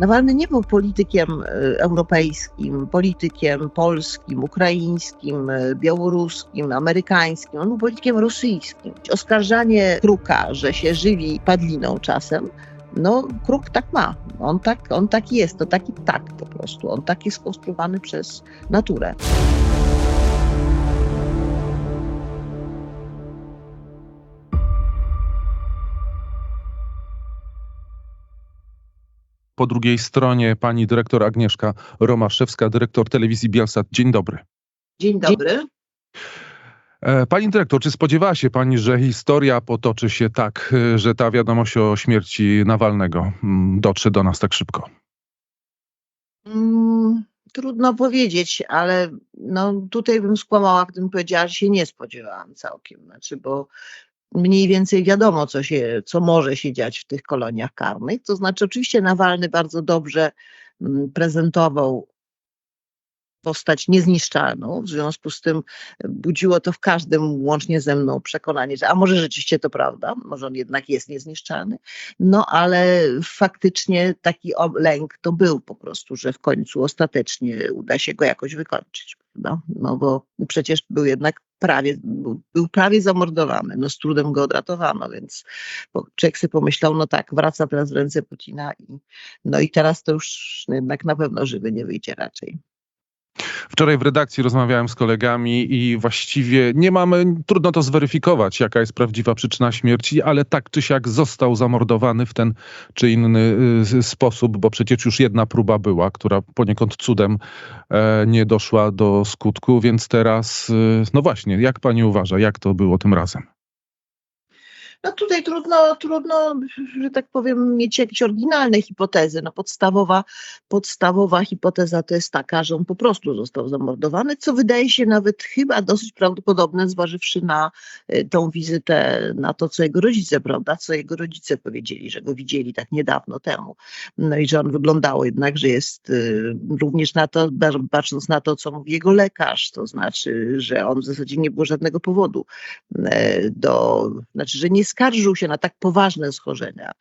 Nawalny nie był politykiem e, europejskim, politykiem polskim, ukraińskim, e, białoruskim, amerykańskim. On był politykiem rosyjskim. Oskarżanie Kruka, że się żywi padliną czasem, no Kruk tak ma. On tak, on tak jest, to taki tak po prostu. On tak jest skonstruowany przez naturę. Po drugiej stronie pani dyrektor Agnieszka Romaszewska, dyrektor telewizji Bielsat. Dzień dobry. Dzień dobry. E, Pani dyrektor, czy spodziewała się pani, że historia potoczy się tak, e, że ta wiadomość o śmierci Nawalnego mm, dotrze do nas tak szybko? Mm, trudno powiedzieć, ale no, tutaj bym skłamała, gdybym powiedziała, że się nie spodziewałam całkiem. Znaczy, bo mniej więcej wiadomo, co, się, co może się dziać w tych koloniach karnych. To znaczy, oczywiście Nawalny bardzo dobrze mm, prezentował postać niezniszczalną, w związku z tym budziło to w każdym, łącznie ze mną, przekonanie, że a może rzeczywiście to prawda, może on jednak jest niezniszczalny, no ale faktycznie taki lęk to był po prostu, że w końcu ostatecznie uda się go jakoś wykończyć, prawda? No bo przecież był jednak prawie, był, był prawie zamordowany, no z trudem go odratowano, więc człowiek sobie pomyślał, no tak, wraca teraz w ręce Putina i no i teraz to już jednak na pewno żywy nie wyjdzie raczej. Wczoraj w redakcji rozmawiałem z kolegami i właściwie nie mamy, trudno to zweryfikować, jaka jest prawdziwa przyczyna śmierci, ale tak czy siak został zamordowany w ten czy inny y, sposób, bo przecież już jedna próba była, która poniekąd cudem e, nie doszła do skutku, więc teraz, y, no właśnie, jak pani uważa, jak to było tym razem? No tutaj trudno, trudno, że tak powiem, mieć jakieś oryginalne hipotezy. No podstawowa, podstawowa hipoteza to jest taka, że on po prostu został zamordowany, co wydaje się nawet chyba dosyć prawdopodobne, zważywszy na y, tą wizytę, na to, co jego rodzice, prawda, co jego rodzice powiedzieli, że go widzieli tak niedawno temu. No i że on wyglądało jednak, że jest y, również na to, patrząc na to, co mówi jego lekarz, to znaczy, że on w zasadzie nie było żadnego powodu e, do, znaczy, że nie skarżył się na tak poważne schorzenia,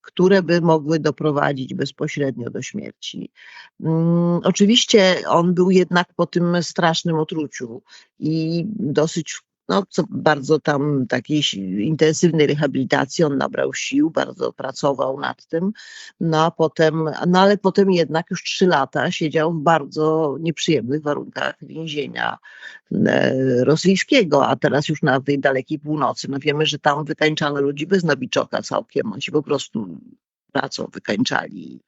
które by mogły doprowadzić bezpośrednio do śmierci. Mm, oczywiście on był jednak po tym strasznym otruciu i dosyć no, bardzo tam takiej intensywnej rehabilitacji, on nabrał sił, bardzo pracował nad tym, no a potem, no ale potem jednak już trzy lata siedział w bardzo nieprzyjemnych warunkach więzienia e, rosyjskiego, a teraz już na tej dalekiej północy. No wiemy, że tam wykańczano ludzi bez nabiczoka całkiem, oni się po prostu pracą wykańczali,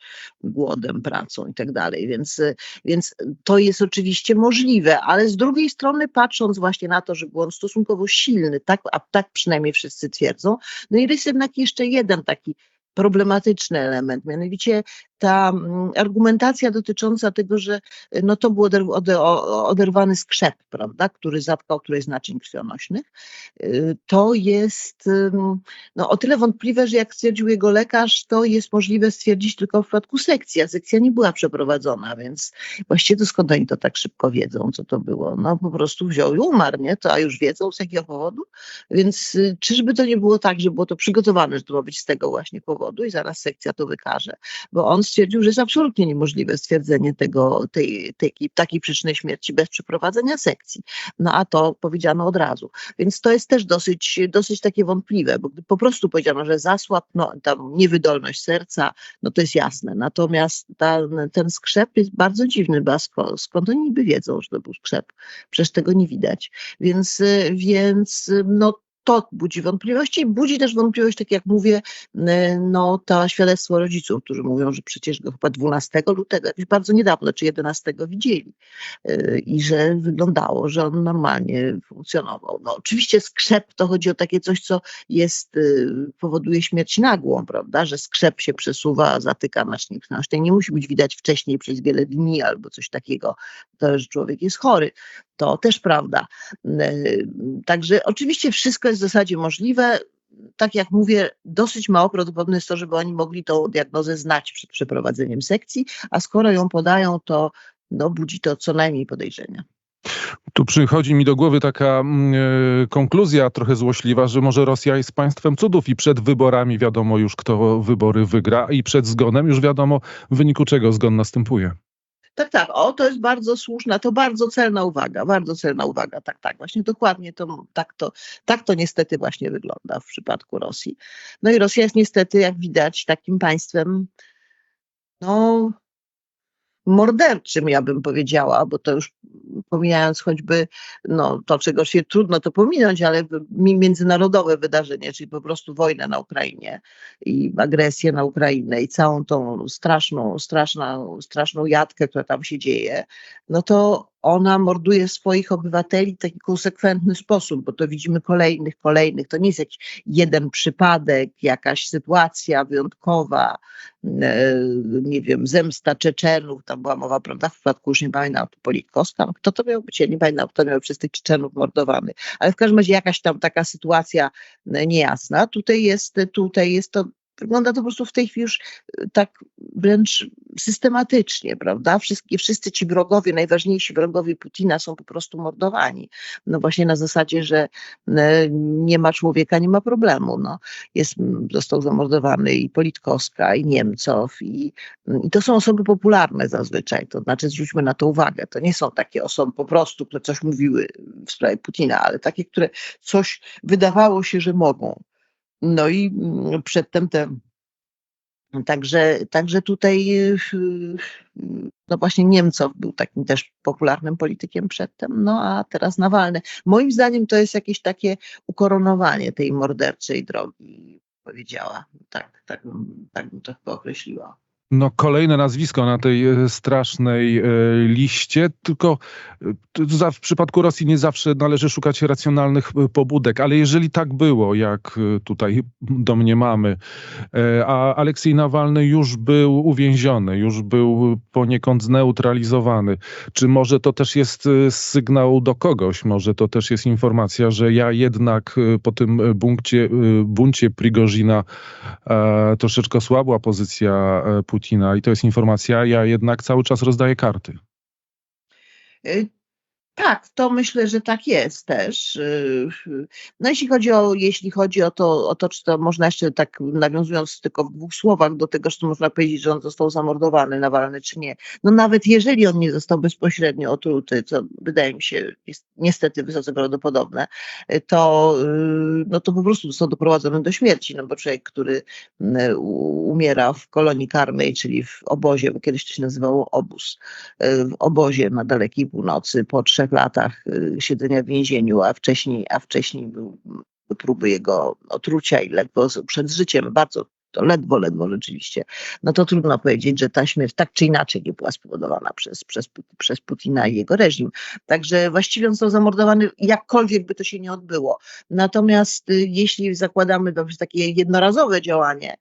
głodem, pracą i tak dalej, więc, więc to jest oczywiście możliwe, ale z drugiej strony patrząc właśnie na to, że był on stosunkowo silny, tak, a tak przynajmniej wszyscy twierdzą, no i jest jednak jeszcze jeden taki problematyczny element, mianowicie ta mm, argumentacja dotycząca tego, że y, no to był oderwany skrzep, prawda, który zatkał któreś z naczyń krwionośnych, y, to jest no, o tyle wątpliwe, że jak stwierdził jego lekarz, to jest możliwe stwierdzić tylko w przypadku sekcji, a sekcja nie była przeprowadzona, więc właściwie to skąd oni to tak szybko wiedzą, co to było? No po prostu wziął i umarł, nie? To a już wiedzą z jakiego powodu? Więc y, czyżby to nie było tak, że było to przygotowane, że to ma być z tego właśnie powodu i zaraz sekcja to wykaże, bo on stwierdził, że jest absolutnie niemożliwe stwierdzenie tego, tej, tej, takiej przyczyny śmierci bez przeprowadzenia sekcji. No a to powiedziano od razu. Więc to jest też dosyć, dosyć takie wątpliwe, bo gdy po prostu powiedziano, że zasłab, no tam niewydolność serca, no to jest jasne. Natomiast ta, ten skrzep jest bardzo dziwny, bo sko, skąd oni niby wiedzą, że to był skrzep? Przecież tego nie widać. Więc, więc no to budzi wątpliwości. Budzi też wątpliwość, tak jak mówię, no to świadectwo rodziców, którzy mówią, że przecież go chyba 12 lutego, jakoś bardzo niedawno, czy 11 widzieli y, i że wyglądało, że on normalnie funkcjonował. No oczywiście skrzep to chodzi o takie coś, co jest, y, powoduje śmierć nagłą, prawda, że skrzep się przesuwa, zatyka nacznik krwionośny. Nie musi być widać wcześniej przez wiele dni albo coś takiego, to, że człowiek jest chory. To też prawda. Także oczywiście wszystko jest w zasadzie możliwe. Tak jak mówię, dosyć mało prawdopodobne jest to, żeby oni mogli tą diagnozę znać przed przeprowadzeniem sekcji, a skoro ją podają, to no, budzi to co najmniej podejrzenia. Tu przychodzi mi do głowy taka e, konkluzja trochę złośliwa, że może Rosja jest państwem cudów i przed wyborami wiadomo już, kto wybory wygra i przed zgonem już wiadomo, w wyniku czego zgon następuje. Tak, tak. O, to jest bardzo słuszna, to bardzo celna uwaga, bardzo celna uwaga. Tak, tak. Właśnie dokładnie to, tak to, tak to niestety właśnie wygląda w przypadku Rosji. No i Rosja jest niestety, jak widać, takim państwem, no, morderczym, ja bym powiedziała, bo to już pomijając choćby no, to, czego się trudno to pominąć, ale mi- międzynarodowe wydarzenie, czyli po prostu wojnę na Ukrainie i agresję na Ukrainę i całą tą straszną, straszną, straszną jatkę, która tam się dzieje, no to ona morduje swoich obywateli w taki konsekwentny sposób, bo to widzimy kolejnych, kolejnych. To nie jest jakiś jeden przypadek, jakaś sytuacja wyjątkowa, e, nie wiem, zemsta Czeczenów, tam była mowa, prawda, w przypadku już nie pamiętam, to Politkowska, no kto to miał być, ja nie pamiętam, kto miał przez tych Czeczenów mordowany, ale w każdym razie jakaś tam taka sytuacja e, niejasna. Tutaj jest, tutaj jest to Wygląda to po prostu w tej chwili już e, tak wręcz systematycznie, prawda? Wszystkie, wszyscy ci wrogowie, najważniejsi wrogowie Putina są po prostu mordowani. No właśnie na zasadzie, że e, nie ma człowieka, nie ma problemu. No. Jest, został zamordowany i Politkowska, i Niemcow, i, i to są osoby popularne zazwyczaj. To znaczy, zwróćmy na to uwagę. To nie są takie osoby po prostu, które coś mówiły w sprawie Putina, ale takie, które coś wydawało się, że mogą. No i mm, przedtem te. Także, także tutaj, y, y, no właśnie Niemcow był takim też popularnym politykiem przedtem, no a teraz Nawalny. Moim zdaniem to jest jakieś takie ukoronowanie tej morderczej drogi, powiedziała. Tak, tak, tak bym to określiła. No, kolejne nazwisko na tej e, strasznej e, liście, tylko e, w przypadku Rosji nie zawsze należy szukać racjonalnych pobudek, ale jeżeli tak było, jak tutaj domniemamy, a Aleksiej Nawalny już był uwięziony, już był poniekąd zneutralizowany, czy może to też jest sygnał do kogoś, może to też jest informacja, że ja jednak po tym bunkcie, e, buncie Prigozina troszeczkę słabła pozycja e, I to jest informacja, ja jednak cały czas rozdaję karty. Tak, to myślę, że tak jest też. Y, y, No jeśli chodzi o, jeśli chodzi o to, o to, czy to można jeszcze tak nawiązując tylko w dwóch słowach do tego, czy można powiedzieć, że on został zamordowany, Nawalny, czy nie. No nawet jeżeli on nie został bezpośrednio otruty, co wydaje mi się jest niestety wysoce prawdopodobne, to, y, no to po prostu został doprowadzony do śmierci, no bo człowiek, który y, u- umiera w kolonii karnej, czyli w obozie, bo kiedyś to się nazywało obóz, w obozie na dalekiej północy po trzech latach y, siedzenia w więzieniu, a wcześniej, a wcześniej był, próby jego otrucia i ledwo przed życiem, bardzo to ledwo, ledwo rzeczywiście, no to trudno powiedzieć, że ta śmierć tak czy inaczej nie była spowodowana przez, przez, przez Putina i jego reżim. Także właściwie on został zamordowany, jakkolwiek by to się nie odbyło. Natomiast y, jeśli zakładamy dobrze takie jednorazowe działanie,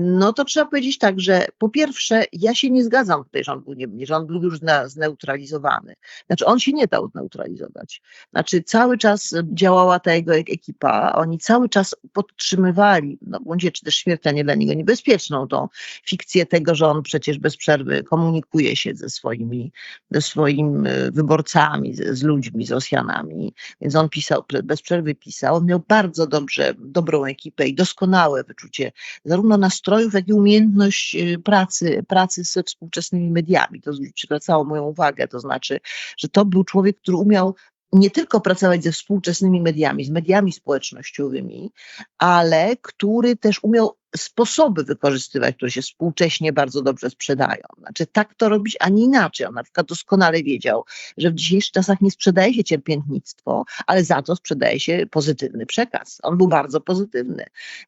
no to trzeba powiedzieć tak, że po pierwsze, ja się nie zgadzam że on był, nie, że on był już zneutralizowany. Znaczy, on się nie dał zneutralizować. Znaczy, cały czas e, działała ta jego ek- ekipa, oni cały czas podtrzymywali, no bądź czy też śmiertelnie dla niego niebezpieczną tą fikcję tego, że on przecież bez przerwy komunikuje się ze swoimi, ze swoimi e, wyborcami, z, z ludźmi, z Rosjanami. Więc on pisał, bez przerwy pisał. On miał bardzo dobrze, dobrą ekipę i doskonałe wyczucie zarówno nastrojów, jak i umiejętność y, pracy, pracy ze współczesnymi mediami. To zwracało moją uwagę, to znaczy, że to był człowiek, który umiał nie tylko pracować ze współczesnymi mediami, z mediami społecznościowymi, ale który też umiał sposoby wykorzystywać, które się współcześnie bardzo dobrze sprzedają. Znaczy tak to robić, a nie inaczej. On na przykład doskonale wiedział, że w dzisiejszych czasach nie sprzedaje się cierpiętnictwo, ale za to sprzedaje się pozytywny przekaz. On był bardzo pozytywny.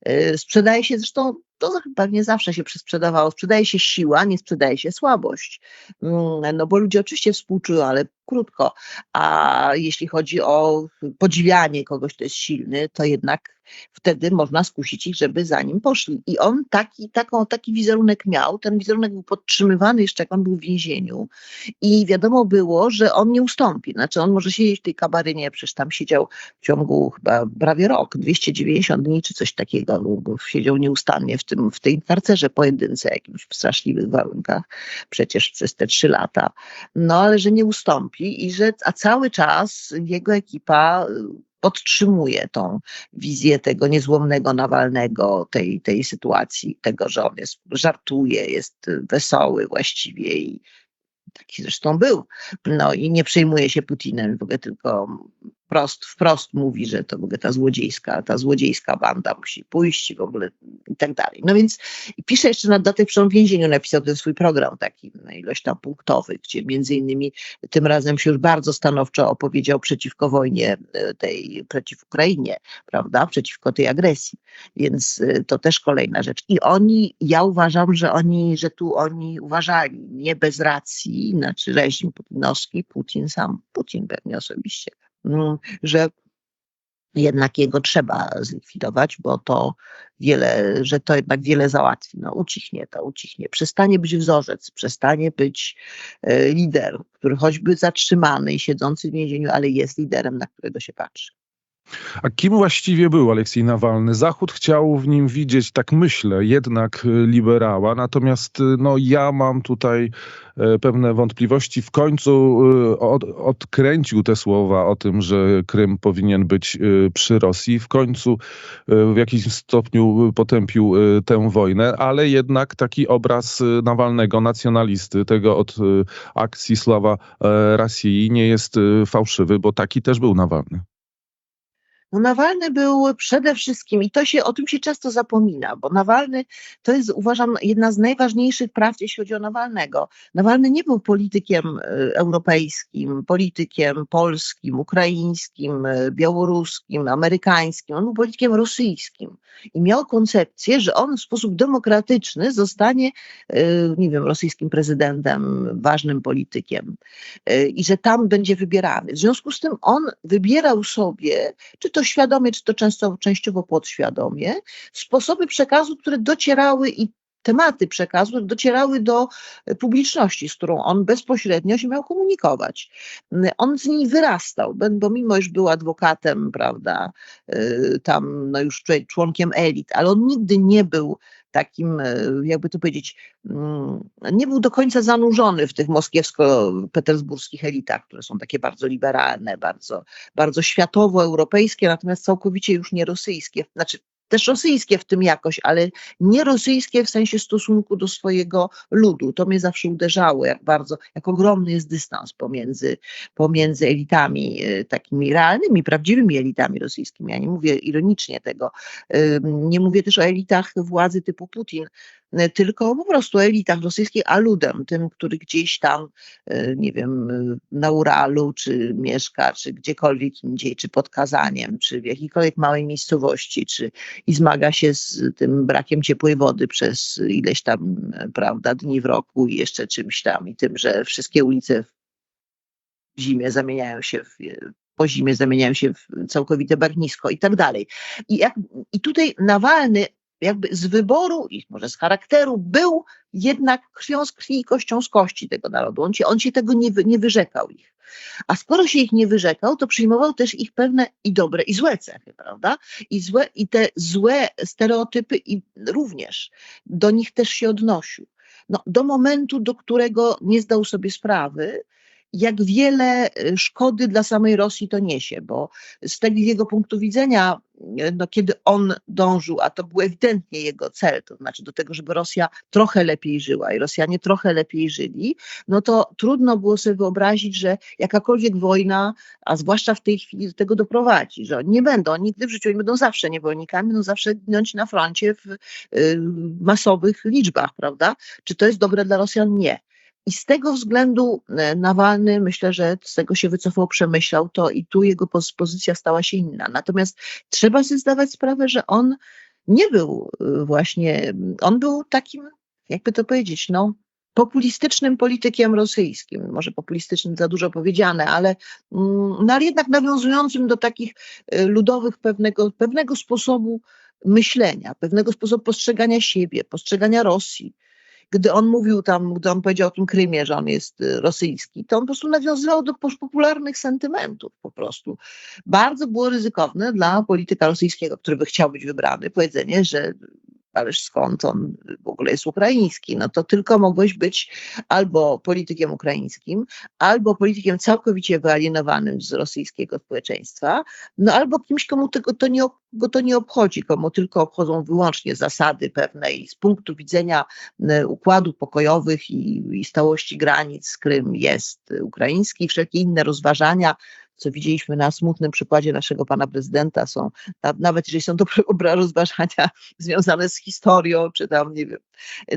Yy, Sprzedaje się zresztą, to pewnie zawsze się sprzedawało, sprzedaje się siła, nie sprzedaje się słabość. Mm, No bo ludzie oczywiście współczują, ale krótko. A jeśli chodzi o podziwianie kogoś, kto jest silny, to jednak wtedy można skusić ich, żeby za nim poszli. I on taki, taką, taki wizerunek miał, ten wizerunek był podtrzymywany jeszcze jak on był w więzieniu i wiadomo było, że on nie ustąpi. Znaczy on może siedzieć w tej kabarynie, przecież tam siedział w ciągu chyba prawie rok, 290 dni czy coś takiego, bo siedział nieustannie w, tym, w tej karcerze pojedynce jakimś w straszliwych warunkach przecież przez te trzy lata. No ale że nie ustąpi i że, a cały czas jego ekipa podtrzymuje tą wizję tego niezłomnego Nawalnego, tej, tej sytuacji, tego, że on jest, żartuje, jest wesoły właściwie i taki zresztą był. No i nie przejmuje się Putinem, w ogóle tylko wprost, wprost mówi, że to w ogóle ta złodziejska, ta złodziejska banda musi pójść w ogóle i tak dalej. No więc pisze jeszcze na dodatek, w więzieniu napisał ten swój program taki na ilość tam punktowy, gdzie między innymi tym razem się już bardzo stanowczo opowiedział przeciwko wojnie e, tej, przeciw Ukrainie, prawda, przeciwko tej agresji. Więc e, to też kolejna rzecz. I oni, ja uważam, że oni, że tu oni uważali, nie bez racji, znaczy reżim putinowski, Putin sam, Putin pewnie osobiście, Mm, że jednak jego trzeba zlikwidować, bo to wiele, że to jednak wiele załatwi. No, ucichnie to, ucichnie. Przestanie być wzorzec, przestanie być e, lider, który choćby zatrzymany i siedzący w więzieniu, ale jest liderem, na którego się patrzy. A kim właściwie był Aleksiej Nawalny? Zachód chciał w nim widzieć, tak myślę, jednak e, liberała, natomiast e, no, ja mam tutaj e, pewne wątpliwości. W końcu od, odkręcił te słowa o tym, że Krym powinien być przy Rosji. W końcu w jakimś stopniu potępił tę wojnę, ale jednak taki obraz Nawalnego, nacjonalisty, tego od akcji Sława Rosji nie jest fałszywy, bo taki też był Nawalny. No Nawalny był przede wszystkim, i to się, o tym się często zapomina, bo Nawalny to jest, uważam, jedna z najważniejszych praw, jeśli chodzi o Nawalnego. Nawalny nie był politykiem e, europejskim, politykiem polskim, ukraińskim, e, białoruskim, amerykańskim, on był politykiem rosyjskim i miał koncepcję, że on w sposób demokratyczny zostanie, e, nie wiem, rosyjskim prezydentem, ważnym politykiem i że tam będzie wybierany. W związku z tym on wybierał sobie, czy to świadomie, czy to często, częściowo podświadomie, sposoby przekazu, które docierały i tematy przekazu docierały do publiczności, z którą on bezpośrednio się miał komunikować. On z niej wyrastał, bo mimo iż był adwokatem, prawda, y, tam no już członkiem elit, ale on nigdy nie był takim, e, jakby to powiedzieć, mm, nie był do końca zanurzony w tych moskiewsko-petersburskich elitach, które są takie bardzo liberalne, bardzo, bardzo światowo-europejskie, natomiast całkowicie już nie rosyjskie. Znaczy, też rosyjskie w tym jakoś, ale nie rosyjskie w sensie stosunku do swojego ludu. To mnie zawsze uderzało, jak bardzo, jak ogromny jest dystans pomiędzy, pomiędzy elitami e, takimi realnymi, prawdziwymi elitami rosyjskimi. Ja nie mówię ironicznie tego. Nie mówię też o elitach władzy typu Putin, E, tylko po prostu elitach rosyjskich, a ludem, tym, który gdzieś tam, e, nie wiem, e, na Uralu, czy mieszka, czy gdziekolwiek indziej, czy pod Kazaniem, czy w jakiejkolwiek małej miejscowości, czy i zmaga się z tym brakiem ciepłej wody przez ileś tam, prawda, dni w roku i jeszcze czymś tam i tym, że wszystkie ulice w zimie zamieniają się w, po zimie zamieniają się w całkowite bagnisko i tak dalej. I, jak, I tutaj Nawalny jakby z wyboru i może z charakteru był jednak krwią z krwi i kością z kości tego narodu. On się, on się tego nie, nie wyrzekał ich. A skoro się ich nie wyrzekał, to przyjmował też ich pewne i dobre, i złe cechy, prawda? I, złe, i te złe stereotypy i również do nich też się odnosił. No, do momentu, do którego nie zdał sobie sprawy, jak wiele y, szkody dla samej Rosji to niesie, bo z tego jego punktu widzenia, y, no, kiedy on dążył, a to był ewidentnie jego cel, to znaczy do tego, żeby Rosja trochę lepiej żyła i Rosjanie trochę lepiej żyli, no to trudno było sobie wyobrazić, że jakakolwiek wojna, a zwłaszcza w tej chwili do tego doprowadzi, że oni nie będą, nigdy w życiu, oni będą zawsze niewolnikami, będą zawsze ginąć na froncie w y, masowych liczbach, prawda? Czy to jest dobre dla Rosjan? Nie. I z tego względu e, Nawalny, myślę, że z tego się wycofał, przemyślał to i tu jego pozycja stała się inna. Natomiast trzeba sobie zdawać sprawę, że on nie był e, właśnie, on był takim, jakby to powiedzieć, no, populistycznym politykiem rosyjskim. Może populistycznym za dużo powiedziane, ale, mm, no, ale jednak nawiązującym do takich y, ludowych pewnego, pewnego sposobu myślenia, pewnego sposobu postrzegania siebie, postrzegania Rosji. Gdy on mówił tam, gdy on powiedział o tym Krymie, że on jest y, rosyjski, to on po prostu nawiązywał do popularnych sentymentów po prostu. Bardzo było ryzykowne dla polityka rosyjskiego, który by chciał być wybrany, powiedzenie, że ależ skąd on w ogóle jest ukraiński, no to tylko mogłeś być albo politykiem ukraińskim, albo politykiem całkowicie wyalienowanym z rosyjskiego społeczeństwa, no albo kimś, komu tego to nie, to nie obchodzi, komu tylko obchodzą wyłącznie zasady pewnej z punktu widzenia układów pokojowych i, i stałości granic Krym jest ukraiński, wszelkie inne rozważania co widzieliśmy na smutnym przykładzie naszego pana prezydenta, są, nawet jeżeli są to rozważania związane z historią, czy tam, nie wiem,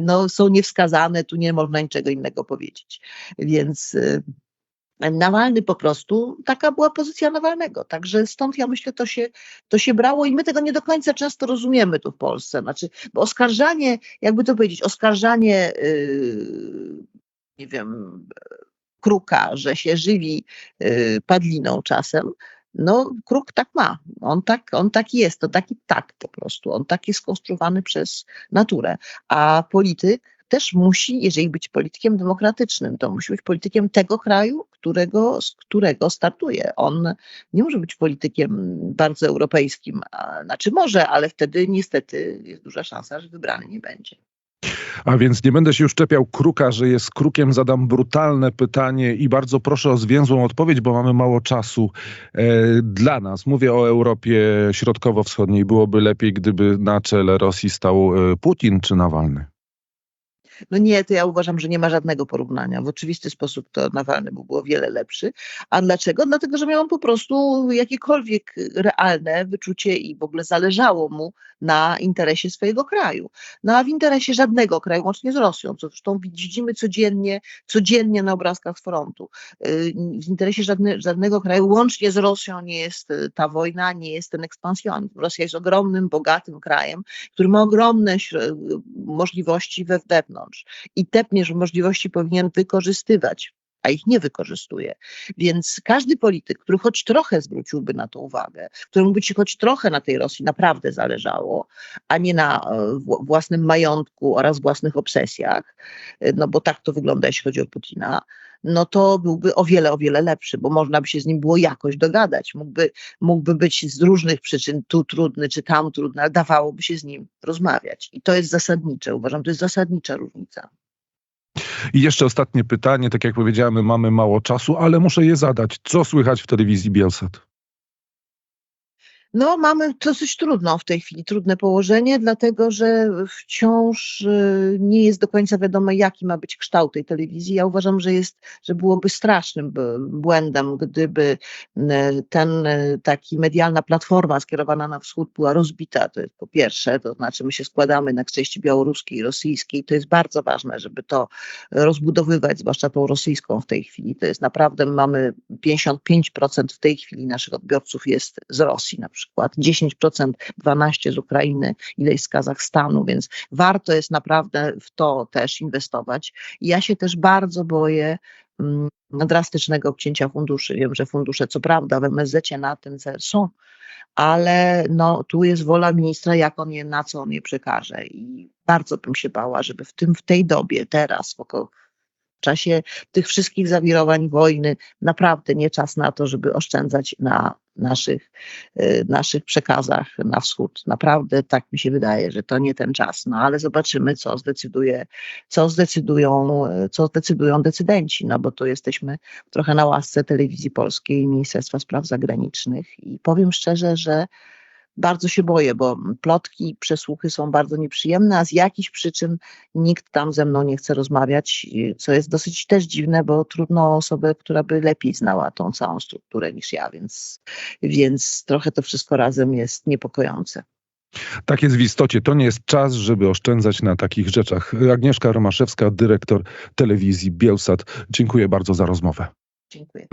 no, są niewskazane, tu nie można niczego innego powiedzieć. Więc y, Nawalny po prostu, taka była pozycja Nawalnego. Także stąd ja myślę, to się, to się brało i my tego nie do końca często rozumiemy tu w Polsce. Znaczy, bo oskarżanie, jakby to powiedzieć, oskarżanie, yy, nie wiem, kruka, że się żywi y, padliną czasem, no kruk tak ma. On tak, on taki jest, to taki tak po prostu. On tak jest skonstruowany przez naturę. A polityk też musi, jeżeli być politykiem demokratycznym, to musi być politykiem tego kraju, którego, z którego startuje. On nie może być politykiem bardzo europejskim, a, znaczy może, ale wtedy niestety jest duża szansa, że wybrany nie będzie. A więc nie będę się już czepiał kruka, że jest krukiem. Zadam brutalne pytanie i bardzo proszę o zwięzłą odpowiedź, bo mamy mało czasu e, dla nas. Mówię o Europie Środkowo-Wschodniej. Byłoby lepiej, gdyby na czele Rosji stał e, Putin czy Nawalny. No nie, to ja uważam, że nie ma żadnego porównania. W oczywisty sposób to Nawalny był o wiele lepszy. A dlaczego? Dlatego, że miał po prostu jakiekolwiek realne wyczucie i w ogóle zależało mu na interesie swojego kraju. No a w interesie żadnego kraju, łącznie z Rosją, co zresztą widzimy codziennie, codziennie na obrazkach z frontu. Y, w interesie żadne, żadnego kraju, łącznie z Rosją nie jest y, ta wojna, nie jest ten ekspansjonizm. Rosja jest ogromnym, bogatym krajem, który ma ogromne możliwości wewnątrz zewnątrz i te możliwości powinien wykorzystywać a ich nie wykorzystuje. Więc każdy polityk, który choć trochę zwróciłby na to uwagę, któremu by ci choć trochę na tej Rosji naprawdę zależało, a nie na e, własnym majątku oraz własnych obsesjach, e, no bo tak to wygląda, jeśli chodzi o Putina, no to byłby o wiele, o wiele lepszy, bo można by się z nim było jakoś dogadać. Mógłby, mógłby być z różnych przyczyn tu trudny, czy tam trudny, ale dawałoby się z nim rozmawiać. I to jest zasadnicze. Uważam, to jest zasadnicza różnica. I jeszcze ostatnie pytanie. Tak jak powiedziałem, mamy mało czasu, ale muszę je zadać. Co słychać w telewizji Bielsat? No, mamy dosyć trudno w tej chwili, trudne położenie, dlatego że wciąż y, nie jest do końca wiadomo, jaki ma być kształt tej telewizji. Ja uważam, że jest, że byłoby strasznym błędem, gdyby y, ten y, taki medialna platforma skierowana na wschód była rozbita. To jest po pierwsze, to znaczy my się składamy na części białoruskiej i rosyjskiej. To jest bardzo ważne, żeby to rozbudowywać, zwłaszcza tą rosyjską w tej chwili. To jest naprawdę, mamy 55% w tej chwili naszych odbiorców jest z Rosji na przykład przykład 10%, 12% z Ukrainy, ileś z Kazachstanu, więc warto jest naprawdę w to też inwestować. Ja się też bardzo boję mm, drastycznego obcięcia funduszy. Wiem, że fundusze co prawda w MSZ na ten cel są, ale no, tu jest wola ministra, jak on je, na co on je przekaże. I bardzo bym się bała, żeby w tym, w tej dobie, teraz, w czasie tych wszystkich zawirowań wojny, naprawdę nie czas na to, żeby oszczędzać na naszych, y, naszych przekazach na wschód. Naprawdę tak mi się wydaje, że to nie ten czas. No ale zobaczymy, co zdecyduje, co zdecydują, co zdecydują decydenci, no bo tu jesteśmy trochę na łasce telewizji polskiej i Ministerstwa Spraw Zagranicznych i powiem szczerze, że bardzo się boję, bo plotki, przesłuchy są bardzo nieprzyjemne, a z jakichś przyczyn nikt tam ze mną nie chce rozmawiać, co jest dosyć też dziwne, bo trudno o osobę, która by lepiej znała tą całą strukturę niż ja, więc, więc trochę to wszystko razem jest niepokojące. Tak jest w istocie. To nie jest czas, żeby oszczędzać na takich rzeczach. Agnieszka Romaszewska, dyrektor telewizji Bielsat. Dziękuję bardzo za rozmowę. Dziękuję.